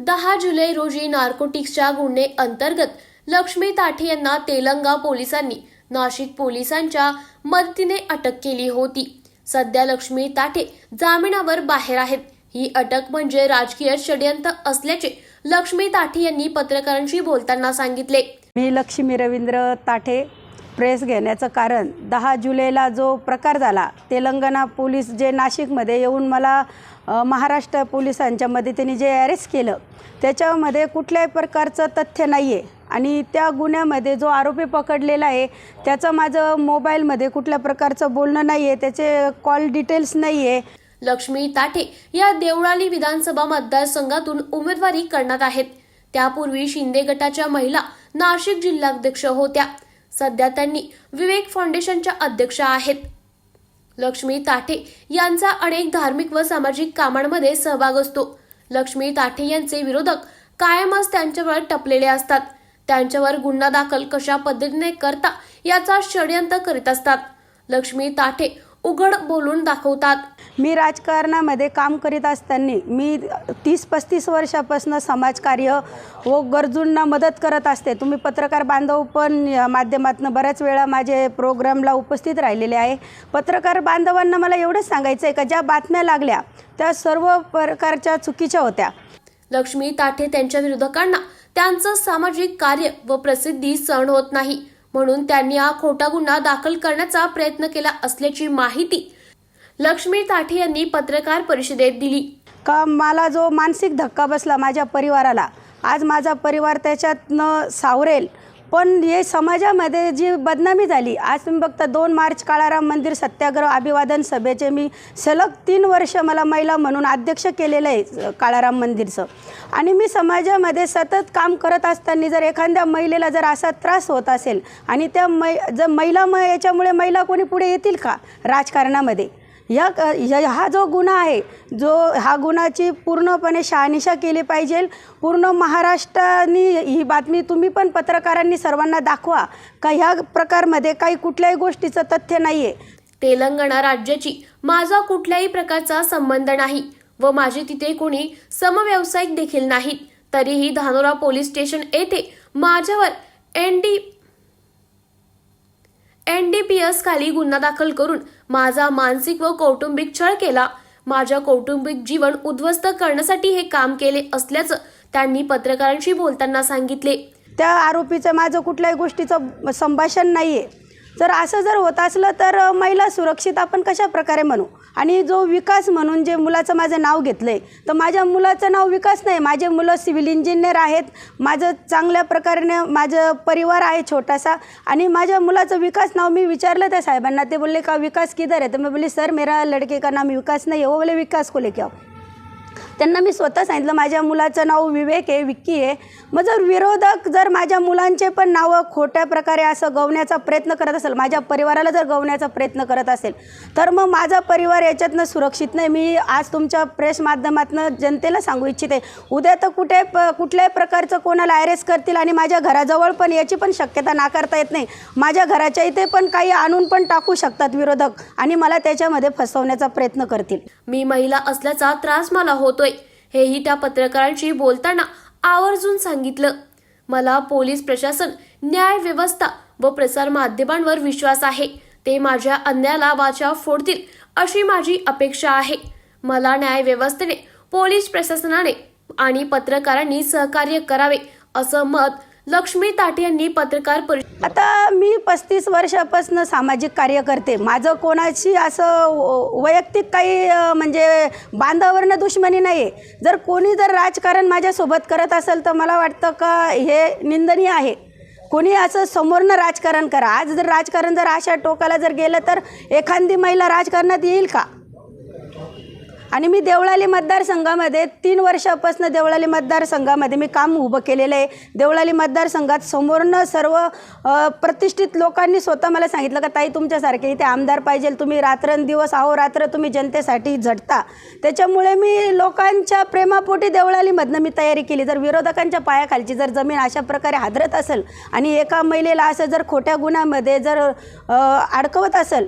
दहा जुलै रोजी नार्कोटिक्सच्या गुन्हे अंतर्गत लक्ष्मी ताठे यांना तेलंगा पोलिसांनी नाशिक पोलिसांच्या मदतीने अटक केली होती. सध्या लक्ष्मी ताठे जामिनावर बाहेर आहेत. ही अटक म्हणजे राजकीय षडयंत्र असल्याचे लक्ष्मी ताठे यांनी पत्रकारांशी बोलताना सांगितले. मी लक्ष्मी रवींद्र ताठे प्रेस घेण्याचं कारण. दहा जुलैला जो प्रकार झाला तेलंगणा पोलीस जे नाशिकमध्ये येऊन मला महाराष्ट्र पोलिसांच्या मदतीने जे अरेस्ट केलं त्याच्यामध्ये कुठल्याही प्रकारचं तथ्य नाही आहे आणि त्या गुन्ह्यामध्ये जो आरोपी पकडलेला आहे त्याचं माझं मोबाईलमध्ये कुठल्या प्रकारचं बोलणं नाही आहे त्याचे कॉल डिटेल्स नाही आहे लक्ष्मी ताठे या देवळाली विधानसभा मतदारसंघातून उमेदवारी करणार आहेत. त्यापूर्वी शिंदे गटाच्या महिला नाशिक जिल्हाध्यक्ष होत्या. सध्या त्यांनी विवेक फाउंडेशनच्या अध्यक्ष आहेत. लक्ष्मी ताठे यांचा अनेक धार्मिक व सामाजिक कामांमध्ये सहभाग असतो. लक्ष्मी ताठे यांचे विरोधक कायमच त्यांच्यावर टपलेले असतात. त्यांच्यावर गुन्हा दाखल कशा पद्धतीने करता याचा षडयंत्र करीत असतात. लक्ष्मी ताठे उघड बोलून दाखवतात. मी राजकारणामध्ये काम करीत असताना मी तीस पस्तीस वर्षापासून समाजकार्य व गरजूंना मदत करत असते. तुम्ही पत्रकार बांधव पण माध्यमातून बऱ्याच वेळा माझे प्रोग्रामला उपस्थित राहिलेले आहे. पत्रकार बांधवांना मला एवढंच सांगायचं आहे का ज्या बातम्या लागल्या त्या सर्व प्रकारच्या चुकीच्या होत्या. लक्ष्मी ताठे त्यांच्या विरोधकांना त्यांचं सामाजिक कार्य व प्रसिद्धी सहन होत नाही. म्हणून त्यांनी हा खोटा गुन्हा दाखल करण्याचा प्रयत्न केला असल्याची माहिती लक्ष्मी ताठी यांनी पत्रकार परिषदेत दिली. का मला जो मानसिक धक्का बसला माझ्या परिवाराला आज माझा परिवार त्याच्यातनं सावरेल. पण हे समाजामध्ये जी बदनामी झाली आज तुम्ही बघता दोन मार्च काळाराम मंदिर सत्याग्रह अभिवादन सभेचे मी सलग तीन वर्ष मला महिला म्हणून अध्यक्ष केलेलं आहे काळाराम मंदिरचं. आणि मी समाजामध्ये सतत काम करत असताना जर एखाद्या महिलेला जर असा त्रास होत असेल आणि त्या मै जर महिला म याच्यामुळे महिला कोणी पुढे येतील का राजकारणामध्ये? या य हा जो गुन्हा आहे जो हा गुन्हाची पूर्णपणे शहानिशा केली पाहिजे. पूर्ण महाराष्ट्राने ही बातमी तुम्ही पण पत्रकारांनी सर्वांना दाखवा. का ह्या प्रकारमध्ये काही कुठल्याही गोष्टीचं तथ्य नाही आहे तेलंगणा राज्याची माझा कुठल्याही प्रकारचा संबंध नाही व माझे तिथे कोणी समव्यावसायिक देखील नाहीत. तरीही धानोरा पोलीस स्टेशन येथे माझ्यावर N D N D P खाली गुन्हा दाखल करून माझा मानसिक व कौटुंबिक छळ केला. माझ्या कौटुंबिक जीवन उद्ध्वस्त करण्यासाठी हे काम केले असल्याचं त्यांनी पत्रकारांशी बोलताना सांगितले. त्या आरोपीचं माझं कुठल्याही गोष्टीचं संभाषण नाही आहे जर असं जर होत असलं तर महिला सुरक्षित आपण कशा प्रकारे म्हणू? आणि जो विकास म्हणून जे मुलाचं माझं नाव घेतलं आहे तर माझ्या मुलाचं नाव विकास नाही. माझे मुलं सिव्हिल इंजिनियर आहेत. माझं चांगल्या प्रकारे माझं परिवार आहे छोटासा. आणि माझ्या मुलाचं विकास नाव मी विचारलं त्या साहेबांना. ते बोलले का विकास किधर आहे? तर मी बोलली सर मेरा लड़के का नाम विकास नाही आहे. बोले विकास को लेके आओ. त्यांना मी स्वतः सांगितलं माझ्या मुलाचं नाव विवेक आहे विक्की आहे. मग जर विरोधक जर माझ्या मुलांचे पण नावं खोट्या प्रकारे असं गवण्याचा प्रयत्न करत असेल माझ्या परिवाराला जर गवण्याचा प्रयत्न करत असेल तर मग माझा परिवार याच्यातनं सुरक्षित नाही. मी आज तुमच्या प्रेस माध्यमातून जनतेला सांगू इच्छिते उद्या तर कुठे प कुठल्याही प्रकारचं कोणाला अरेस्ट करतील आणि माझ्या घराजवळ पण याची पण शक्यता नाकारता येत नाही. माझ्या घराच्या इथे पण काही आणून पण टाकू शकतात विरोधक आणि मला त्याच्यामध्ये फसवण्याचा प्रयत्न करतील. मी महिला असल्याचा त्रास मला होतोय. हेही त्या पत्रकारांशी बोलताना आवर्जून सांगितलं. मला पोलीस प्रशासन न्याय व्यवस्था व प्रसार माध्यमांवर विश्वास आहे. ते माझ्या अन्यायाला वाचा फोडतील अशी माझी अपेक्षा आहे. मला न्याय व्यवस्थेने पोलीस प्रशासनाने आणि पत्रकारांनी सहकार्य करावे असं मत लक्ष्मी ताटे यांनी पत्रकार परिषद आता मी पस्तीस वर्षापासून सामाजिक कार्य करते. माझं कोणाशी असं वैयक्तिक काही म्हणजे बांधावरनं दुश्मनी नाही आहे जर कोणी जर राजकारण माझ्यासोबत करत असेल तर मला वाटतं का हे निंदनीय आहे. कोणी असं समोरनं राजकारण करा. आज जर राजकारण जर अशा टोकाला जर गेलं तर एखादी महिला राजकारणात येईल का? आणि मी देवळाली मतदारसंघामध्ये तीन वर्षापासून देवळाली मतदारसंघामध्ये मी काम उभं केलेलं आहे. देवळाली मतदारसंघात समोरनं सर्व प्रतिष्ठित लोकांनी स्वतः मला सांगितलं का ताई तुमच्यासारखे इथे आमदार पाहिजे तुम्ही रात्रंदिवस अहोरात्र तुम्ही जनतेसाठी झटता. त्याच्यामुळे मी लोकांच्या प्रेमापोटी देवळालीमधनं मी तयारी केली. जर विरोधकांच्या पायाखालची जर जमीन अशा प्रकारे हादरत असेल आणि एका महिलेला असं जर खोट्या गुन्ह्यामध्ये जर अडकवत असेल